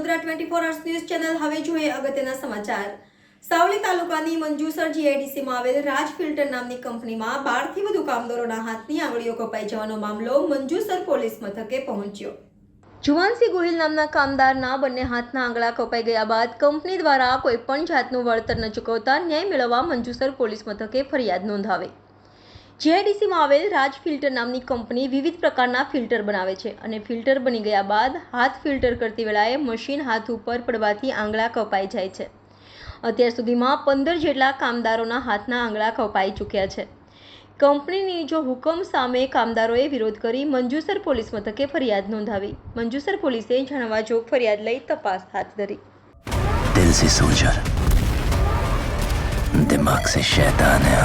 હર્ષ news channel હવે જોઈએ અગત્યના સમાચાર. સાવલી તાલુકાની મંજુસર જીઆઈડીસીમાં આવેલ રાજ ફિલ્ટર નામની કંપનીમાં બારથી વધુ કામદારોના હાથની આંગળીઓ કપાઈ જવાનો મામલો મંજુસર પોલીસ મથકે પહોંચ્યો. જુવાનસિંહ ગોહિલ નામના કામદારના બંને હાથના આંગળા કપાઈ ગયા બાદ કંપની દ્વારા કોઈપણ જાતનું વળતર ન ચૂકવતા ન્યાય મેળવવા મંજુસર પોલીસ મથકે ફરિયાદ નોંધાવી. જીઆઈડીસીમાં આવેલ રાજ ફિલ્ટર નામની કંપની વિવિધ પ્રકારના ફિલ્ટર બનાવે છે અને ફિલ્ટર બની ગયા બાદ હાથ ફિલ્ટર કરતી વેળાએ મશીન હાથ ઉપર પડવાથી આંગળા કપાઈ જાય છે. અત્યાર સુધીમાં પંદર જેટલા કામદારોના હાથના આંગળા કપાઈ ચૂક્યા છે. કંપનીની જો હુકમ સામે કામદારોએ વિરોધ કરી, મંજુસર પોલીસ મથકે ફરિયાદ નોંધાવી. મંજુસર પોલીસે જાણવા જોગ ફરિયાદ લઈ તપાસ હાથ ધરી. દિલ સે સોલ્જર દિમાગ સે શૈતાન હૈ